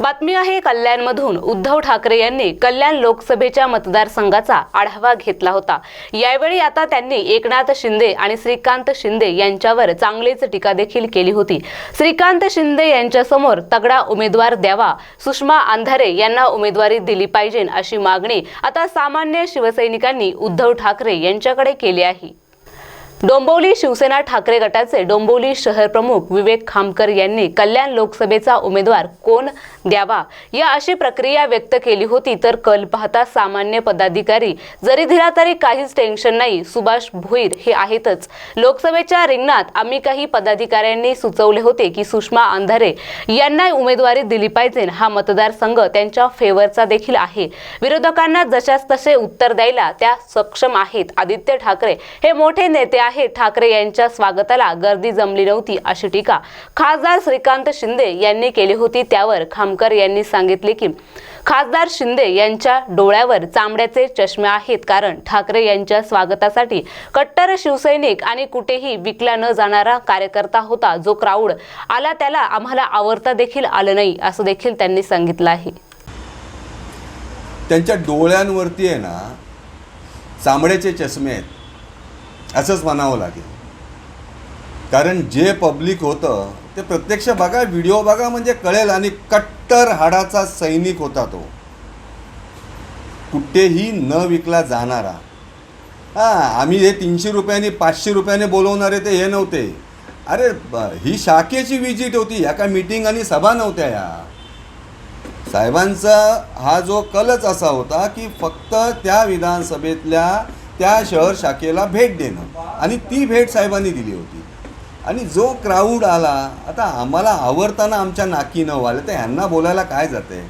बातमी आहे कल्याणमधून. उद्धव ठाकरे यांनी कल्याण लोकसभेच्या मतदारसंघाचा आढावा घेतला होता. यावेळी आता त्यांनी एकनाथ शिंदे आणि श्रीकांत शिंदे यांच्यावर चांगलीच टीका देखील केली होती. श्रीकांत शिंदे यांच्यासमोर तगडा उमेदवार द्यावा सुषमा अंधारे यांना उमेदवारी दिली पाहिजे अशी मागणी आता सामान्य शिवसैनिकांनी उद्धव ठाकरे यांच्याकडे केली आहे. डोंबिवली शिवसेना ठाकरे गटाचे डोंबिवली शहर प्रमुख विवेक खामकर यांनी कल्याण लोकसभेचा उमेदवार कोण द्यावा? या अशी प्रक्रिया व्यक्त केली होती तर कल पाहता सामान्य पदाधिकारी जरी दिला तरी काहीच टेन्शन नाही सुभाष भोईर हे आहेतच. लोकसभेच्या रिंगणात आम्ही काही पदाधिकाऱ्यांनी सुचवले होते की सुषमा अंधारे यांना उमेदवारी दिली पाहिजे हा मतदारसंघ त्यांच्या फेवरचा देखील आहे. विरोधकांना जशास तसे उत्तर द्यायला त्या सक्षम आहेत. आदित्य ठाकरे हे मोठे नेते आहेत ठाकरे यांच्या स्वागताला गर्दी जमली नव्हती अशी टीका खासदार श्रीकांत शिंदे यांनी केली होती. त्यावर खामकर यांनी सांगितले की खासदार शिंदे यांच्या डोळ्यावर चामड्याचे चष्मे आहेत कारण ठाकरे यांच्या स्वागतासाठी कट्टर शिवसैनिक आणि कुठेही विकला न जाणारा कार्यकर्ता होता. जो क्राऊड आला त्याला आम्हाला आवडता देखील आलं नाही असं देखील त्यांनी सांगितलं आहे. त्यांच्या डोळ्यांवरती आहे ना चामड्याचे चष्मे आहेत. असंच म्हणावं लागेल. कारण जे पब्लिक होतं ते प्रत्यक्ष बघा व्हिडिओ बघा म्हणजे कळेल आणि कट्टर हाडाचा सैनिक होता तो. कुठेही न विकला जाणारा. हां आम्ही हे तीनशे रुपयांनी पाचशे रुपयाने बोलवणारे ते हे नव्हते. अरे ही शाखेची विजिट होती या का मीटिंग आणि सभा नव्हत्या या. साहेबांचा हा जो कलच असा होता की फक्त त्या विधानसभेतल्या त्या शहर शाखेला भेट देणं. आणि ती भेट साहेबांनी दिली होती. आणि जो क्राऊड आला आता आम्हाला आवडताना आमच्या नाकी न आलं तर ह्यांना बोलायला काय जाते?